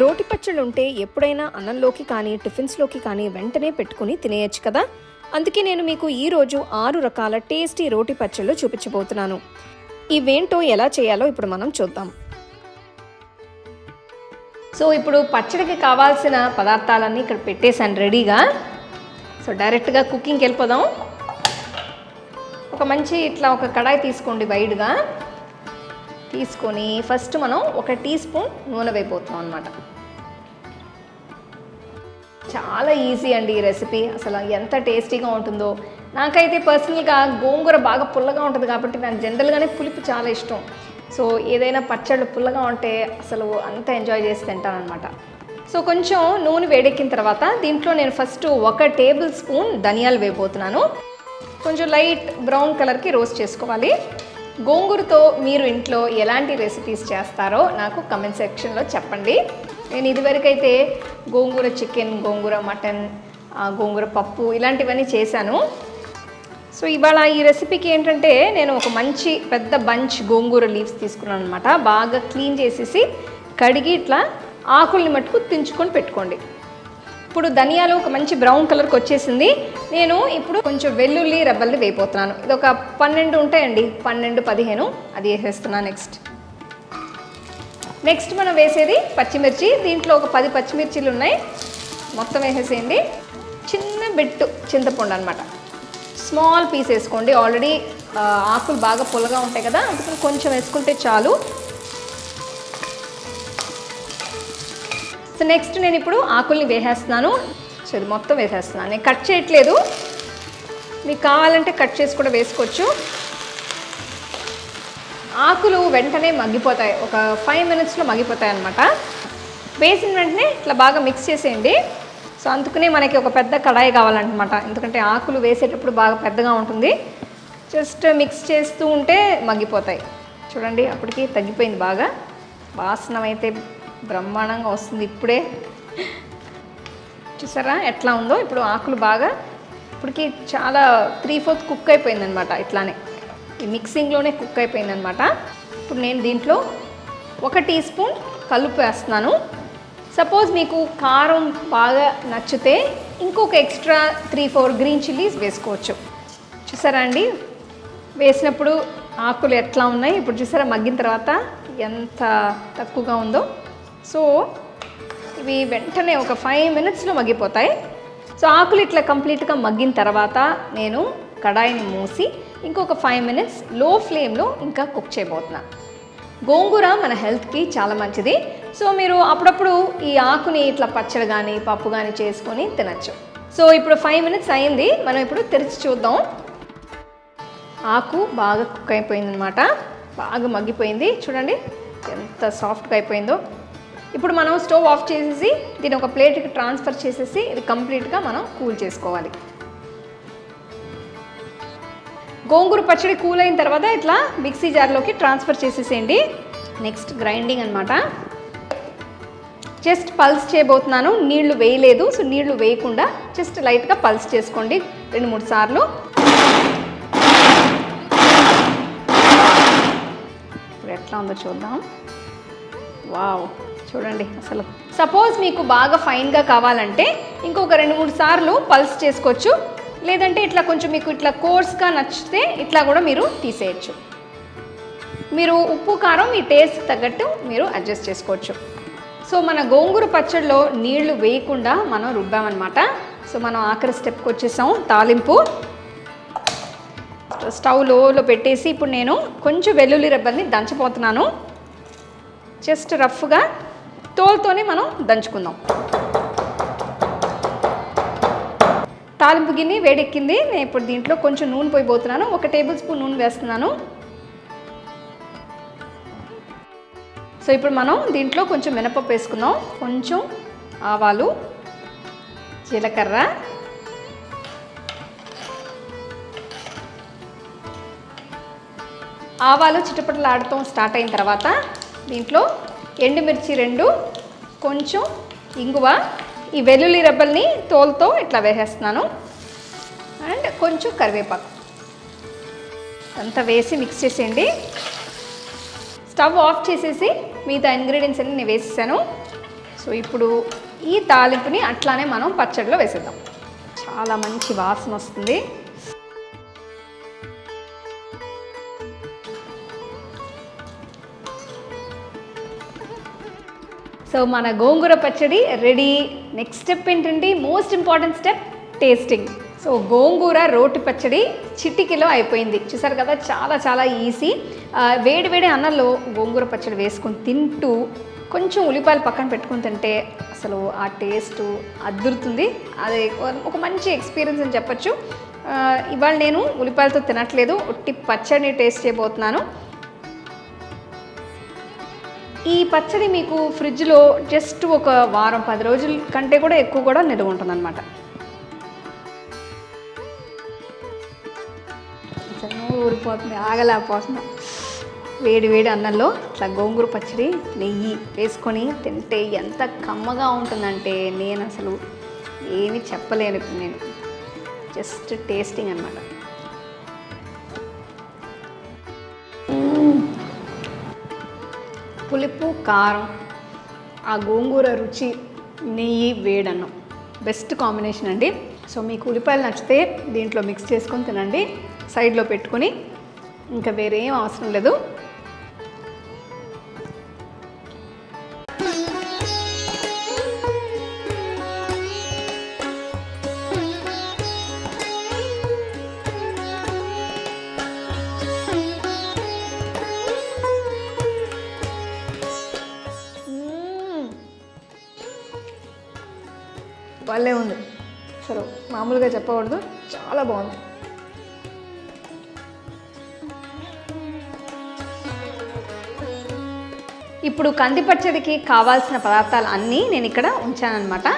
రోటి పచ్చళ్ళుంటే ఎప్పుడైనా అన్నంలోకి కానీ టిఫిన్స్లోకి కానీ వెంటనే పెట్టుకుని తినేయచ్చు కదా? అందుకే నేను మీకు ఈరోజు ఆరు రకాల టేస్టీ రోటి పచ్చళ్ళు చూపించబోతున్నాను. ఇవేంటో ఎలా చేయాలో ఇప్పుడు మనం చూద్దాం. సో ఇప్పుడు పచ్చడికి కావాల్సిన పదార్థాలన్నీ ఇక్కడ పెట్టేశాను రెడీగా. సో డైరెక్ట్గా కుకింగ్కి వెళ్ళిపోదాం. ఒక మంచి ఇట్లా ఒక కడాయి తీసుకోండి వైడ్గా. తీసుకొని ఫస్ట్ మనం ఒక టీ స్పూన్ నూనె వేపోతాం అనమాట చాలా ఈజీ అండి ఈ రెసిపీ. అసలు ఎంత టేస్టీగా ఉంటుందో. నాకైతే పర్సనల్గా గోంగూర బాగా పుల్లగా ఉంటుంది కాబట్టి నాకు జనరల్గానే పులుపు చాలా ఇష్టం. సో ఏదైనా పచ్చళ్ళు పుల్లగా ఉంటే అసలు అంత ఎంజాయ్ చేసి తింటాను అనమాట సో కొంచెం నూనె వేడెక్కిన తర్వాత దీంట్లో నేను ఫస్ట్ ఒక టేబుల్ స్పూన్ ధనియాలు వేయబోతున్నాను. కొంచెం లైట్ బ్రౌన్ కలర్కి రోస్ట్ చేసుకోవాలి. గోంగూరతో మీరు ఇంట్లో ఎలాంటి రెసిపీస్ చేస్తారో నాకు కమెంట్ సెక్షన్లో చెప్పండి. నేను ఇదివరకైతే గోంగూర చికెన్ గోంగూర మటన్ గోంగూర పప్పు ఇలాంటివన్నీ చేశాను. సో ఇవాళ ఈ రెసిపీకి ఏంటంటే నేను ఒక మంచి పెద్ద బంచ్ గోంగూర లీవ్స్ తీసుకున్నాను అనమాట బాగా క్లీన్ చేసేసి కడిగి ఇట్లా ఆకుల్ని మట్టుకు తుంచుకొని పెట్టుకోండి. ఇప్పుడు ధనియాలు ఒక మంచి బ్రౌన్ కలర్కి వచ్చేసింది. నేను ఇప్పుడు కొంచెం వెల్లుల్లి రెబ్బల్ని వేయిపోతున్నాను. ఇది ఒక పన్నెండు ఉంటాయండి. పన్నెండు పదిహేను. అది వేసేస్తున్నాను నెక్స్ట్ నెక్స్ట్ మనం వేసేది పచ్చిమిర్చి. దీంట్లో ఒక పది పచ్చిమిర్చిలు ఉన్నాయి. మొత్తం వేసేసేయండి. చిన్న బిట్టు చింతపండు అనమాట స్మాల్ పీస్ వేసుకోండి. ఆల్రెడీ ఆకులు బాగా పుల్లగా ఉంటాయి కదా అందుకని కొంచెం వేసుకుంటే చాలు. సో నెక్స్ట్ నేను ఇప్పుడు ఆకుల్ని వేసేస్తున్నాను. సో ఇది మొత్తం వేసేస్తున్నాను. నేను కట్ చేయట్లేదు. మీకు కావాలంటే కట్ చేసి కూడా వేసుకోవచ్చు. ఆకులు వెంటనే మగ్గిపోతాయి. ఒక ఫైవ్ మినిట్స్లో మగ్గిపోతాయి అనమాట వేసిన వెంటనే ఇట్లా బాగా మిక్స్ చేసేయండి. సో అందుకనే మనకి ఒక పెద్ద కడాయి కావాలన్నమాట. ఎందుకంటే ఆకులు వేసేటప్పుడు బాగా పెద్దగా ఉంటుంది. జస్ట్ మిక్స్ చేస్తూ ఉంటే మగ్గిపోతాయి. చూడండి అప్పటికి తగ్గిపోయింది బాగా. వాసన అయితే బ్రహ్మాండంగా వస్తుంది ఇప్పుడే. చూసారా? ఎట్లా ఉందో? ఇప్పుడు ఆకులు బాగా ఇప్పటికి చాలా త్రీ ఫోర్త్ కుక్ అయిపోయిందనమాట ఇట్లానే. ఈ మిక్సింగ్లోనే కుక్ అయిపోయిందనమాట ఇప్పుడు నేను దీంట్లో ఒక టీ స్పూన్ కలుపు వేస్తున్నాను. సపోజ్ మీకు కారం బాగా నచ్చితే ఇంకొక extra three four green chillies వేసుకోవచ్చు. చూసారా అండి? వేసినప్పుడు ఆకులు ఎట్లా ఉన్నాయి? ఇప్పుడు చూసారా? మగ్గిన తర్వాత ఎంత తక్కువగా ఉందో. సో ఇవి వెంటనే ఒక ఫైవ్ మినిట్స్లో మగ్గిపోతాయి. సో ఆకులు ఇట్లా కంప్లీట్గా మగ్గిన తర్వాత నేను కడాయిని మూసి ఇంకొక ఫైవ్ మినిట్స్లో ఫ్లేమ్లో ఇంకా కుక్ చేయబోతున్నా. గోంగూర మన హెల్త్కి చాలా మంచిది. సో మీరు అప్పుడప్పుడు ఈ ఆకుని ఇట్లా పచ్చడి కానీ పప్పు కానీ చేసుకొని తినచ్చు. సో ఇప్పుడు ఫైవ్ మినిట్స్ అయింది. మనం ఇప్పుడు తెరిచి చూద్దాం. ఆకు బాగా కుక్ అయిపోయిందనమాట బాగా మగ్గిపోయింది. చూడండి ఎంత సాఫ్ట్గా అయిపోయిందో. ఇప్పుడు మనం స్టవ్ ఆఫ్ చేసేసి దీన్ని ఒక ప్లేట్కి ట్రాన్స్ఫర్ చేసేసి ఇది కంప్లీట్గా మనం కూల్ చేసుకోవాలి. గోంగూర పచ్చడి కూల్ అయిన తర్వాత ఇట్లా మిక్సీ జార్లోకి ట్రాన్స్ఫర్ చేసేసేయండి. నెక్స్ట్ గ్రైండింగ్ అనమాట జస్ట్ పల్స్ చేయబోతున్నాను నీళ్ళు వేయలేదు సో నీళ్ళు వేయకుండా జస్ట్ లైట్గా పల్స్ చేసుకోండి రెండు మూడు సార్లు. ఇప్పుడు ఎట్లా ఉందో చూద్దాం. వావ్! చూడండి అసలు. సపోజ్ మీకు బాగా ఫైన్గా కావాలంటే ఇంకొక రెండు మూడు సార్లు పల్స్ చేసుకోవచ్చు. లేదంటే ఇట్లా కొంచెం మీకు ఇట్లా కోర్స్గా నచ్చితే ఇట్లా కూడా మీరు తీసేయచ్చు. మీరు ఉప్పు కారం మీ టేస్ట్ తగ్గట్టు మీరు అడ్జస్ట్ చేసుకోవచ్చు. సో మన గోంగూర పచ్చడిలో నీళ్ళు వేయకుండా మనం రుబ్బామన్నమాట. సో మనం ఆఖరి స్టెప్కి వచ్చేసాం తాలింపు. స్టవ్ లోలో పెట్టేసి ఇప్పుడు నేను కొంచెం వెల్లుల్లి రెబ్బల్ని దంచిపోతున్నాను. జస్ట్ రఫ్గా తోలుతోనే మనం దంచుకుందాం. తాలింపు గిన్నె వేడెక్కింది. నేను ఇప్పుడు దీంట్లో కొంచెం నూనె పోయిపోతున్నాను ఒక టేబుల్ స్పూన్ నూనె వేస్తున్నాను. సో ఇప్పుడు మనం దీంట్లో కొంచెం మినపప్పు వేసుకుందాం. కొంచెం ఆవాలు జీలకర్ర ఆవాలు చిటపటలు ఆడటం స్టార్ట్ అయిన తర్వాత దీంట్లో ఎండుమిర్చి రెండు కొంచెం ఇంగువ. ఈ వెల్లుల్లి రెబ్బల్ని తోలుతో ఇట్లా వేసేస్తున్నాను. అండ్ కొంచెం కరివేపాకు. అంతా వేసి మిక్స్ చేసేయండి. స్టవ్ ఆఫ్ చేసేసి మిగతా ఇంగ్రీడియంట్స్ అన్ని నేను వేసేసాను. సో ఇప్పుడు ఈ తాలింపుని అట్లానే మనం పచ్చడిలో వేసేద్దాం. చాలా మంచి వాసన వస్తుంది. సో మన గోంగూర పచ్చడి రెడీ. నెక్స్ట్ స్టెప్ ఏంటంటే most important step tasting so గోంగూర రోటి పచ్చడి చిటికిలో అయిపోయింది. చూసారు కదా చాలా చాలా ఈజీ వేడి వేడి అన్నంలో గోంగూర పచ్చడి వేసుకొని తింటూ కొంచెం ఉల్లిపాయలు పక్కన పెట్టుకుని తింటే అసలు ఆ టేస్ట్ అద్దురుతుంది అది ఒక మంచి ఎక్స్పీరియన్స్ అని చెప్పొచ్చు. ఇవాళ నేను ఉల్లిపాయలతో తినట్లేదు ఒట్టి పచ్చడిని టేస్ట్ చేయబోతున్నాను. ఈ పచ్చడి మీకు ఫ్రిడ్జ్లో జస్ట్ ఒక వారం పది రోజుల కంటే కూడా ఎక్కువ కూడా నిల్వ ఉంటుంది అనమాట ఊరిపోతుంది ఆగలేకపోతున్నా. వేడి వేడి అన్నంలో ఇట్లా గోంగూర పచ్చడి నెయ్యి వేసుకొని తింటే ఎంత కమ్మగా ఉంటుందంటే నేను అసలు ఏమీ చెప్పలేను నేను. జస్ట్ టేస్టింగ్ అనమాట పులుపు కారం ఆ గోంగూర రుచి నెయ్యి వేడన్నం. బెస్ట్ కాంబినేషన్ అండి. సో మీకు ఉల్లిపాయలు నచ్చితే దీంట్లో మిక్స్ చేసుకొని తినండి. సైడ్లో పెట్టుకొని ఇంకా వేరే అవసరం లేదు. వాళ్ళే ఉంది. అసలు మామూలుగా చెప్పకూడదు. చాలా బాగుంది. ఇప్పుడు కంది పచ్చడికి కావాల్సిన పదార్థాలు అన్నీ నేను ఇక్కడ ఉంచానన్నమాట.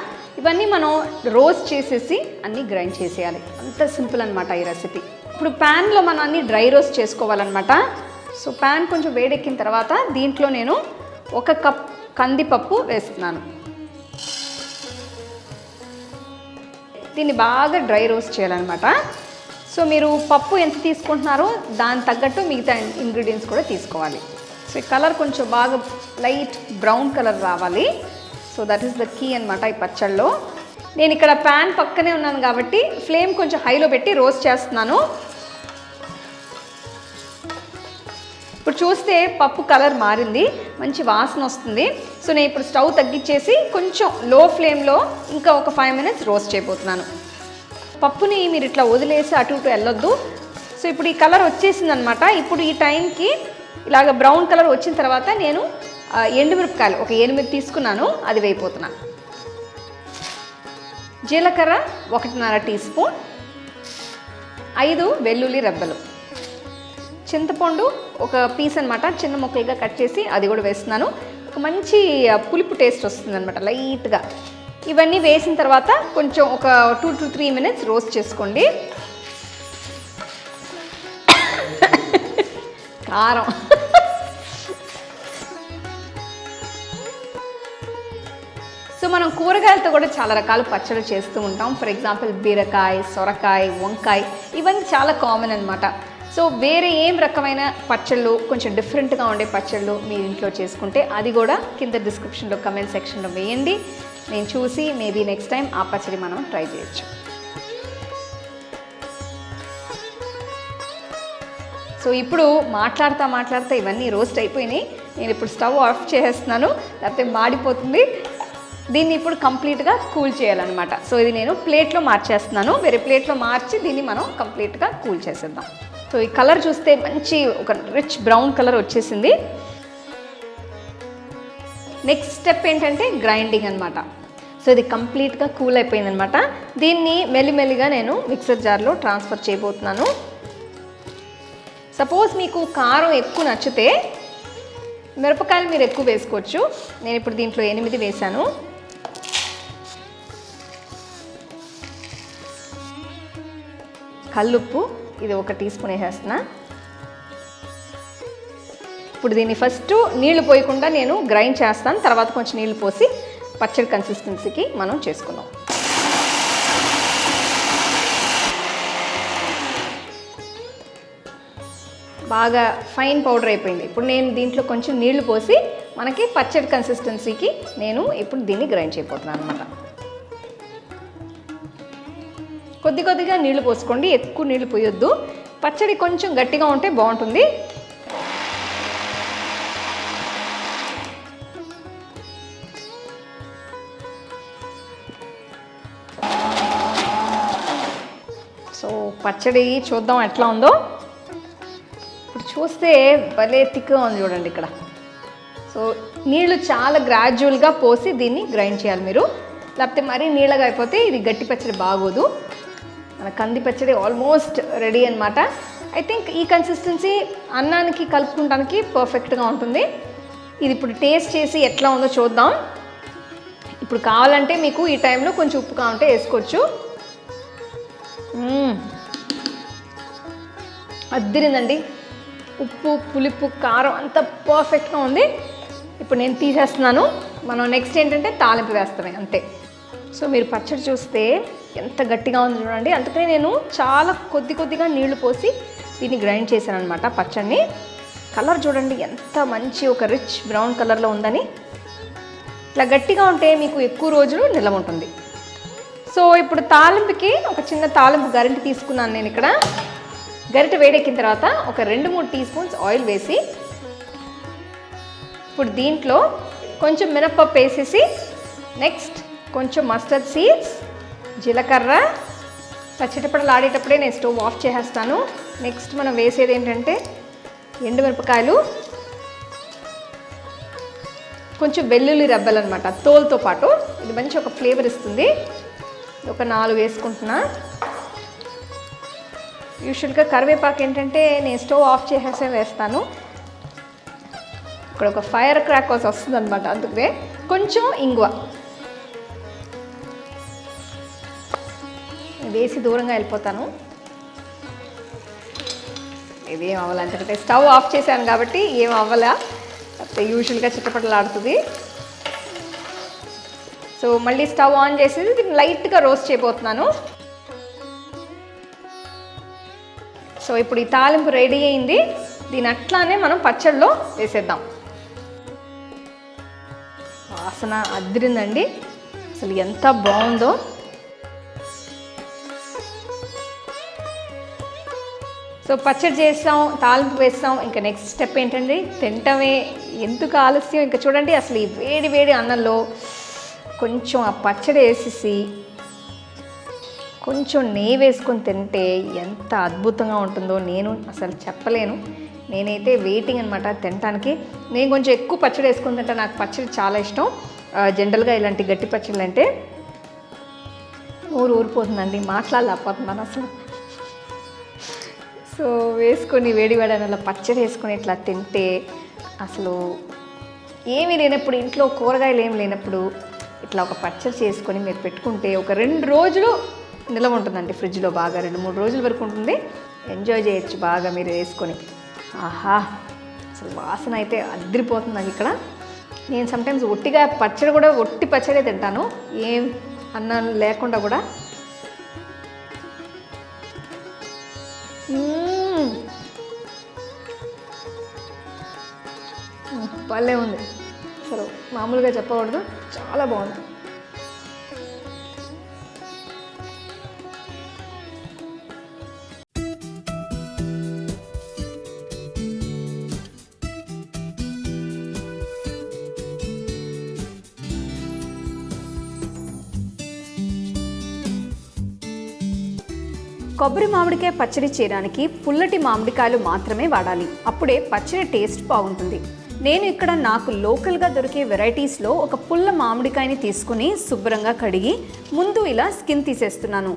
ఇవన్నీ మనం రోస్ట్ చేసేసి అన్నీ గ్రైండ్ చేసేయాలి. అంత సింపుల్ అనమాట ఈ రెసిపీ. ఇప్పుడు ప్యాన్లో మనం అన్నీ డ్రై రోస్ట్ చేసుకోవాలన్నమాట. సో ప్యాన్ కొంచెం వేడెక్కిన తర్వాత దీంట్లో నేను ఒక కప్ కందిపప్పు వేస్తున్నాను. దీన్ని బాగా డ్రై రోస్ట్ చేయాలన్నమాట. సో మీరు పప్పు ఎంత తీసుకుంటున్నారో దాని తగ్గట్టు మిగతా ఇంగ్రీడియంట్స్ కూడా తీసుకోవాలి. సో ఈ కలర్ కొంచెం బాగా లైట్ బ్రౌన్ కలర్ రావాలి. So that is the key అనమాట ఈ పచ్చళ్ళలో. నేను ఇక్కడ ప్యాన్ పక్కనే ఉన్నాను కాబట్టి ఫ్లేమ్ కొంచెం హైలో పెట్టి రోస్ట్ చేస్తున్నాను. ఇప్పుడు చూస్తే పప్పు కలర్ మారింది మంచి వాసన వస్తుంది. సో నేను ఇప్పుడు స్టవ్ తగ్గించేసి కొంచెం లో ఫ్లేమ్లో ఇంకా ఒక ఫైవ్ మినిట్స్ రోస్ట్ చేయబోతున్నాను. పప్పుని మీరు ఇట్లా వదిలేసి అటు ఇటు వెళ్ళొద్దు. సో ఇప్పుడు ఈ కలర్ వచ్చేసింది అనమాట ఇప్పుడు ఈ టైంకి ఇలాగ బ్రౌన్ కలర్ వచ్చిన తర్వాత నేను ఎండుమిరపకాయలు ఒక ఎనిమిది తీసుకున్నాను అది వేయిపోతున్నాను జీలకర్ర ఒకటిన్నర టీ స్పూన్ ఐదు వెల్లుల్లి రెబ్బలు. చింతపండు ఒక పీస్ అనమాట చిన్న ముక్కలుగా కట్ చేసి అది కూడా వేస్తున్నాను. ఒక మంచి పులుపు టేస్ట్ వస్తుంది అనమాట లైట్గా. ఇవన్నీ వేసిన తర్వాత కొంచెం ఒక two to three minutes roast చేసుకోండి. కారం. సో మనం కూరగాయలతో కూడా చాలా రకాల పచ్చళ్ళు చేస్తూ ఉంటాం. ఫర్ ఎగ్జాంపుల్ బీరకాయ సొరకాయ వంకాయ ఇవన్నీ చాలా కామన్ అనమాట సో వేరే ఏం రకమైన పచ్చళ్ళు కొంచెం డిఫరెంట్గా ఉండే పచ్చళ్ళు మీరు ఇంట్లో చేసుకుంటే అది కూడా కింద డిస్క్రిప్షన్లో కమెంట్ సెక్షన్లో వేయండి. నేను చూసి మేబీ నెక్స్ట్ టైం ఆ పచ్చడి మనం ట్రై చేయొచ్చు. సో ఇప్పుడు మాట్లాడుతా మాట్లాడుతా ఇవన్నీ రోస్ట్ అయిపోయినాయి. నేను ఇప్పుడు స్టవ్ ఆఫ్ చేసేస్తున్నాను లేకపోతే మాడిపోతుంది. దీన్ని ఇప్పుడు కంప్లీట్గా కూల్ చేయాలన్నమాట. సో ఇది నేను ప్లేట్లో మార్చేస్తున్నాను. వేరే ప్లేట్లో మార్చి దీన్ని మనం కంప్లీట్గా కూల్ చేసేద్దాం. సో ఈ కలర్ చూస్తే మంచి ఒక రిచ్ బ్రౌన్ కలర్ వచ్చేసింది. నెక్స్ట్ స్టెప్ ఏంటంటే గ్రైండింగ్ అనమాట సో ఇది కంప్లీట్గా కూల్ అయిపోయిందనమాట దీన్ని మెల్లిమెల్లిగా నేను మిక్సర్ జార్లో ట్రాన్స్ఫర్ చేయబోతున్నాను. సపోజ్ మీకు కారం ఎక్కువ నచ్చితే మిరపకాయలు మీరు ఎక్కువ వేసుకోవచ్చు. నేను ఇప్పుడు దీంట్లో ఎనిమిది వేశాను కల్లుప్పు ఇది ఒక టీ స్పూన్ వేసేస్తున్నా. ఇప్పుడు దీన్ని ఫస్ట్ నీళ్ళు పోయకుండా నేను గ్రైండ్ చేస్తాను. తర్వాత కొంచెం నీళ్ళు పోసి పచ్చడి కన్సిస్టెన్సీకి మనం చేసుకుందాం. బాగా ఫైన్ పౌడర్ అయిపోయింది. ఇప్పుడు నేను దీంట్లో కొంచెం నీళ్ళు పోసి మనకి పచ్చడి కన్సిస్టెన్సీకి నేను ఇప్పుడు దీన్ని గ్రైండ్ చేయబోతున్నాను అనమాట కొద్ది కొద్దిగా నీళ్ళు పోసుకోండి ఎక్కువ నీళ్ళు పోయొద్దు. పచ్చడి కొంచెం గట్టిగా ఉంటే బాగుంటుంది. సో పచ్చడి చూద్దాం ఎట్లా ఉందో. ఇప్పుడు చూస్తే భలే తిక్గా ఉంది చూడండి ఇక్కడ. సో నీళ్ళు చాలా గ్రాడ్యువల్గా పోసి దీన్ని గ్రైండ్ చేయాలి మీరు. లేకపోతే మరీ నీళ్ళగా అయిపోతే ఇది గట్టి పచ్చడి బాగోదు. మన కంది పచ్చడి ఆల్మోస్ట్ రెడీ అనమాట ఐ థింక్ ఈ కన్సిస్టెన్సీ అన్నానికి కలుపుకుంటానికి పర్ఫెక్ట్గా ఉంటుంది. ఇది ఇప్పుడు టేస్ట్ చేసి ఎట్లా ఉందో చూద్దాం. ఇప్పుడు కావాలంటే మీకు ఈ టైంలో కొంచెం ఉప్పు కావాలంటే వేసుకోవచ్చు. మ్మ్. అద్దిరిందండి. ఉప్పు పులుపు కారం అంత పర్ఫెక్ట్గా ఉంది. ఇప్పుడు నేను తీసేస్తున్నాను. మనం నెక్స్ట్ ఏంటంటే తాలింపు వేస్తామే అంతే. సో మీరు పచ్చడి చూస్తే ఎంత గట్టిగా ఉంది చూడండి. అందుకని నేను చాలా కొద్ది కొద్దిగా నీళ్ళు పోసి దీన్ని గ్రైండ్ చేశాను అనమాట పచ్చడిని. కలర్ చూడండి ఎంత మంచి ఒక రిచ్ బ్రౌన్ కలర్లో ఉందని. ఇట్లా గట్టిగా ఉంటే మీకు ఎక్కువ రోజులు నిల్వ ఉంటుంది. సో ఇప్పుడు తాలింపుకి ఒక చిన్న తాలింపు గరిటె తీసుకున్నాను నేను ఇక్కడ. గరిటె వేడెక్కిన తర్వాత ఒక రెండు మూడు టీ స్పూన్స్ ఆయిల్ వేసి ఇప్పుడు దీంట్లో కొంచెం మినప్పప్పు వేసేసి నెక్స్ట్ కొంచెం మస్టర్డ్ సీడ్స్ జీలకర్ర. పచ్చటిపడలు ఆడేటప్పుడే నేను స్టవ్ ఆఫ్ చేసేస్తాను. నెక్స్ట్ మనం వేసేది ఏంటంటే ఎండుమిరపకాయలు. కొంచెం వెల్లుల్లి రబ్బలు అనమాట తోలుతో పాటు. ఇది మంచి ఒక ఫ్లేవర్ ఇస్తుంది. ఒక నాలుగు వేసుకుంటున్నా. యూజువల్గా కరివేపాకు ఏంటంటే నేను స్టవ్ ఆఫ్ చేసేసే వేస్తాను. ఇక్కడ ఒక ఫైర్ క్రాక్ వస్తుంది అనమాట అందుకే. కొంచెం ఇంగువ. వేసి దూరంగా వెళ్ళిపోతాను. ఇదేం అవ్వాలంటే స్టవ్ ఆఫ్ చేశాను కాబట్టి ఏం అవ్వలా. కాకపోతే యూజువల్గా చిట్టపటలాడుతుంది సో మళ్ళీ స్టవ్ ఆన్ చేసేది దీన్ని లైట్గా రోస్ట్ చేయబోతున్నాను. సో ఇప్పుడు ఈ తాలింపు రెడీ అయింది. దీని అట్లానే మనం పచ్చడిలో వేసేద్దాం. వాసన అదిరిందండి. అసలు ఎంత బాగుందో. సో పచ్చడి చేస్తాం తాలింపు వేస్తాం. ఇంకా నెక్స్ట్ స్టెప్ ఏంటండి? తింటమే ఎందుకు ఆలస్యం? ఇంకా చూడండి అసలు ఈ వేడి వేడి అన్నంలో కొంచెం ఆ పచ్చడి వేసేసి కొంచెం నెయ్యి వేసుకొని తింటే ఎంత అద్భుతంగా ఉంటుందో నేను అసలు చెప్పలేను. నేనైతే వెయిటింగ్ అనమాట తినటానికి. నేను కొంచెం ఎక్కువ పచ్చడి వేసుకుని తింటా నాకు పచ్చడి చాలా ఇష్టం. జనరల్గా ఇలాంటి గట్టి పచ్చళ్ళు అంటే ఊరు ఊరిపోతుందండి. మాట్లాడలేకపోతున్నాను అసలు. సో వేసుకొని వేడి వేడి అలా పచ్చడి వేసుకొని ఇట్లా తింటే అసలు ఏమీ లేనప్పుడు ఇంట్లో కూరగాయలు ఏమి లేనప్పుడు ఇట్లా ఒక పచ్చడి చేసుకొని మీరు పెట్టుకుంటే ఒక రెండు రోజులు నిల్వ ఉంటుందండి ఫ్రిడ్జ్లో బాగా. రెండు మూడు రోజుల వరకు ఉంటుంది. ఎంజాయ్ చేయొచ్చు బాగా మీరు వేసుకొని. ఆహా! అసలు వాసన అయితే అదిరిపోతుందండి నాకు ఇక్కడ. నేను సమ్టైమ్స్ ఒట్టిగా పచ్చడి కూడా ఒట్టి పచ్చడే తింటాను. ఏం అన్నం లేకుండా కూడా. వాళ్ళే ఉంది. అసలు మామూలుగా చెప్పకూడదు. చాలా బాగుంది. కొబ్బరి మామిడికాయ పచ్చడి చేయడానికి పుల్లటి మామిడికాయలు మాత్రమే వాడాలి. అప్పుడే పచ్చడి టేస్ట్ బాగుంటుంది. నేను ఇక్కడ నాకు లోకల్గా దొరికే వెరైటీస్లో ఒక పుల్ల మామిడికాయని తీసుకుని శుభ్రంగా కడిగి ముందు ఇలా స్కిన్ తీసేస్తున్నాను.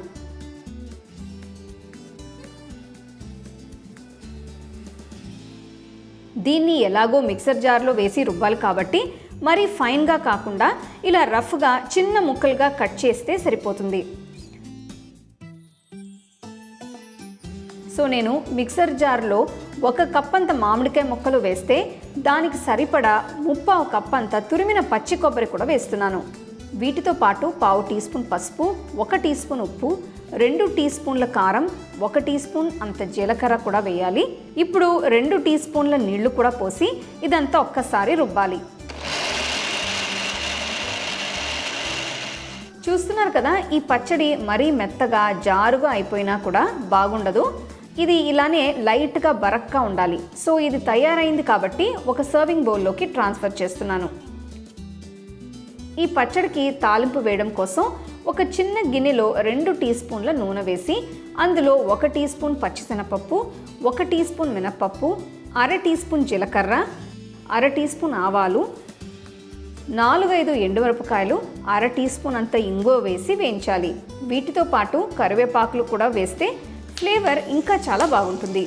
దీన్ని ఎలాగో మిక్సర్ జార్లో వేసి రుబ్బాలి కాబట్టి మరి ఫైన్గా కాకుండా ఇలా రఫ్గా చిన్న ముక్కలుగా కట్ చేస్తే సరిపోతుంది. సో నేను మిక్సర్ జార్లో ఒక కప్ అంత మామిడికాయ ముక్కలు వేస్తే దానికి సరిపడా ముప్పావు కప్ అంతా తురిమిన పచ్చి కొబ్బరి కూడా వేస్తున్నాను. వీటితో పాటు పావు టీ స్పూన్ పసుపు ఒక టీ స్పూన్ ఉప్పు రెండు టీ స్పూన్ల కారం ఒక టీ స్పూన్ అంత జీలకర్ర కూడా వేయాలి. ఇప్పుడు రెండు టీ స్పూన్ల నీళ్ళు కూడా పోసి ఇదంతా ఒక్కసారి రుబ్బాలి. చూస్తున్నారు కదా ఈ పచ్చడి మరీ మెత్తగా జారుగా అయిపోయినా కూడా బాగుండదు. ఇది ఇలానే లైట్గా బరక్గా ఉండాలి. సో ఇది తయారైంది కాబట్టి ఒక సర్వింగ్ బౌల్లోకి ట్రాన్స్ఫర్ చేస్తున్నాను. ఈ పచ్చడికి తాలింపు వేయడం కోసం ఒక చిన్న గిన్నెలో రెండు టీ స్పూన్ల నూనె వేసి అందులో ఒక టీ స్పూన్ పచ్చిశనగపప్పు ఒక టీ స్పూన్ మినప్పప్పు అర టీ స్పూన్ జీలకర్ర అర టీ స్పూన్ ఆవాలు నాలుగైదు ఎండుమిరపకాయలు అర టీ స్పూన్ అంత ఇంగువ వేసి వేయించాలి. వీటితో పాటు కరివేపాకులు కూడా వేస్తే ఫ్లేవర్ ఇంకా చాలా బాగుంటుంది.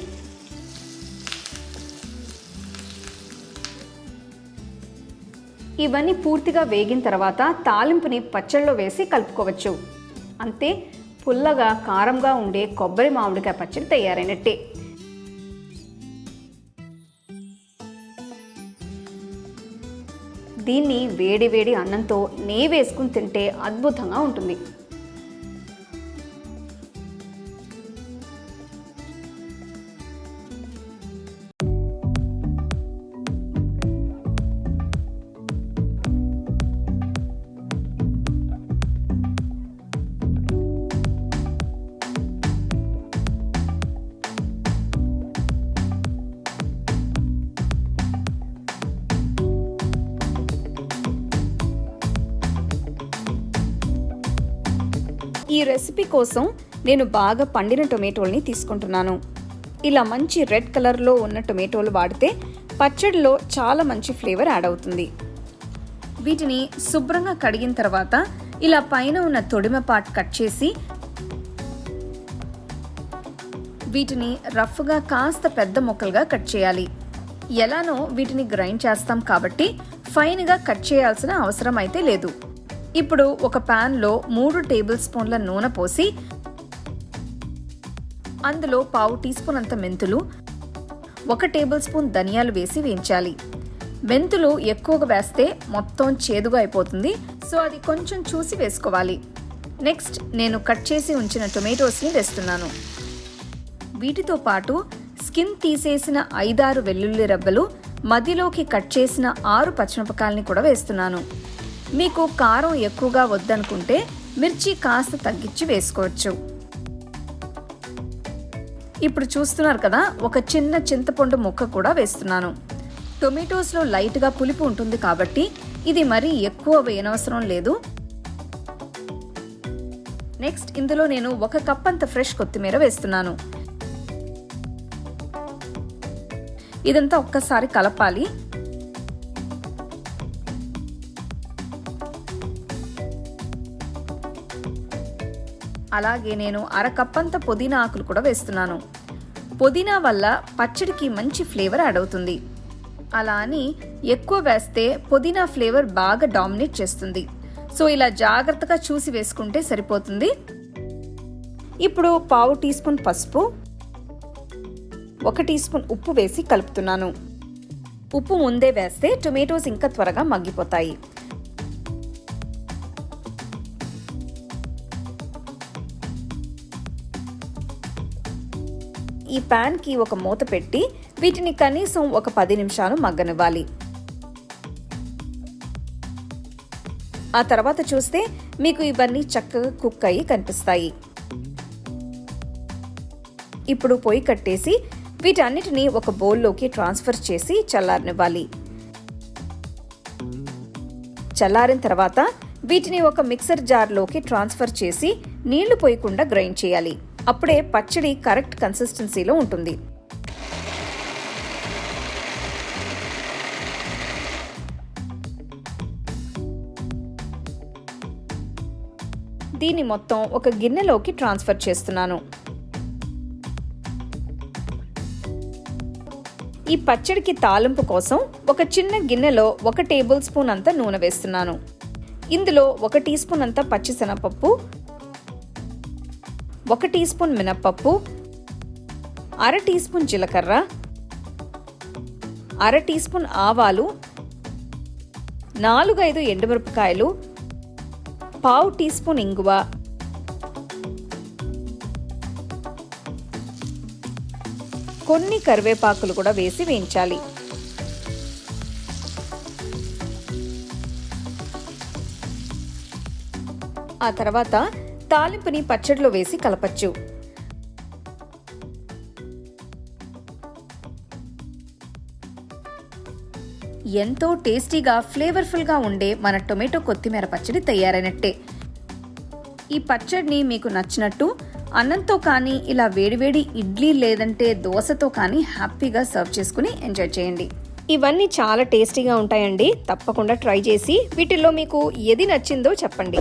ఇవన్నీ పూర్తిగా వేగిన తర్వాత తాలింపుని పచ్చళ్ళలో వేసి కలుపుకోవచ్చు. అంతే పుల్లగా కారంగా ఉండే కొబ్బరి మామిడికాయ పచ్చడి తయారైనట్టే. దీన్ని వేడి వేడి అన్నంతో నెయ్యి వేసుకుని తింటే అద్భుతంగా ఉంటుంది. ఈ రెసిపీ కోసం నేను బాగా పండిన టొమాటోల్ని తీసుకుంటున్నాను. ఇలా మంచి రెడ్ కలర్లో ఉన్న టొమాటోలు వాడితే పచ్చడిలో చాలా మంచి ఫ్లేవర్ యాడ్ అవుతుంది. వీటిని శుభ్రంగా కడిగిన తర్వాత ఇలా పైన ఉన్న తొడిమ పార్ట్ కట్ చేసి వీటిని రఫ్గా కాస్త పెద్ద ముక్కలుగా కట్ చేయాలి. ఎలానో వీటిని గ్రైండ్ చేస్తాం కాబట్టి ఫైన్గా కట్ చేయాల్సిన అవసరం అయితే లేదు. ఇప్పుడు ఒక ప్యాన్లో మూడు టేబుల్ స్పూన్ల నూనె పోసి అందులో పావు టీ స్పూన్ అంత మెంతులు ఒక టేబుల్ స్పూన్ ధనియాలు వేసి వేయించాలి. మెంతులు ఎక్కువగా వేస్తే మొత్తం చేదుగా అయిపోతుంది. సో అది కొంచెం చూసి వేసుకోవాలి. నెక్స్ట్ నేను కట్ చేసి ఉంచిన టొమాటోస్ని వేస్తున్నాను. వీటితో పాటు స్కిన్ తీసేసిన ఐదారు వెల్లుల్లి రెబ్బలు మదిలోకి కట్ చేసిన ఆరు పచ్చిమిరపకాయలని కూడా వేస్తున్నాను. మీకు కారం ఎక్కువగా వద్దనుకుంటే మిర్చి కాస్త తగ్గించి వేసుకోవచ్చు. ఇప్పుడు చూస్తున్నారు కదా ఒక చిన్న చింతపండు ముక్క కూడా వేస్తున్నాను. టొమాటోస్లో లైట్గా పులుపు ఉంటుంది కాబట్టి ఇది మరీ ఎక్కువ వేయనవసరం లేదు. నెక్స్ట్ ఇందులో నేను ఒక కప్ అంత ఫ్రెష్ కొత్తిమీర వేస్తున్నాను. ఇదంతా ఒక్కసారి కలపాలి. అలాగే నేను అరకప్పంత పుదీనా ఆకులు కూడా వేస్తున్నాను. పుదీనా వల్ల పచ్చడికి మంచి ఫ్లేవర్ యాడ్ అవుతుంది. అలా అని ఎక్కువ వేస్తే పుదీనా ఫ్లేవర్ బాగా డామినేట్ చేస్తుంది. సో ఇలా జాగ్రత్తగా చూసి వేసుకుంటే సరిపోతుంది. ఇప్పుడు పావు టీ స్పూన్ పసుపు ఒక టీ స్పూన్ ఉప్పు వేసి కలుపుతున్నాను. ఉప్పు ముందే వేస్తే టొమాటోస్ ఇంకా త్వరగా మగ్గిపోతాయి. ఈ ప్యాన్కి ఒక మూత పెట్టి వీటిని కనీసం ఒక పది నిమిషాలు మగ్గనివ్వాలి. ఆ తర్వాత చూస్తే మీకు ఇవన్నీ చక్కగా కుక్ అయ్యి కనిపిస్తాయి. ఇప్పుడు పొయ్యి కట్టేసి వీటన్నిటిని ఒక బౌల్లోకి ట్రాన్స్ఫర్ చేసి చల్లారనివ్వాలి. చల్లారిన తర్వాత వీటిని ఒక మిక్సర్ జార్లోకి ట్రాన్స్ఫర్ చేసి నీళ్ళు పోయకుండా గ్రైండ్ చేయాలి. అప్పుడే పచ్చడి కరెక్ట్ కన్సిస్టెన్సీలో ఉంటుంది. దీన్ని మొత్తం ఒక గిన్నెలోకి ట్రాన్స్ఫర్ చేస్తున్నాను. ఈ పచ్చడికి తాలింపు కోసం ఒక చిన్న గిన్నెలో ఒక టేబుల్ స్పూన్ అంత నూనె వేస్తున్నాను. ఇందులో ఒక టీ స్పూన్ అంత పచ్చిశనగపప్పు ఒక టీ స్పూన్ మినప్పప్పు అర టీ స్పూన్ జీలకర్ర అర టీ స్పూన్ ఆవాలు నాలుగైదు ఎండుమిరపకాయలు పావు టీ స్పూన్ ఇంగువ కొన్ని కరివేపాకులు కూడా వేసి వేయించాలి. ఆ తర్వాత తాలింపుని పచ్చడిలో వేసి కలపచ్చు. ఎంతో టేస్టీగా ఫ్లేవర్ఫుల్గా ఉండే మన టొమాటో కొత్తిమీర పచ్చడి తయారైనట్టే. ఈ పచ్చడిని మీకు నచ్చినట్టు అన్నంతో కానీ ఇలా వేడివేడి ఇడ్లీ లేదంటే దోశతో కానీ హ్యాపీగా సర్వ్ చేసుకుని ఎంజాయ్ చేయండి. ఇవన్నీ చాలా టేస్టీగా ఉంటాయండి. తప్పకుండా ట్రై చేసి వీటిల్లో మీకు ఏది నచ్చిందో చెప్పండి.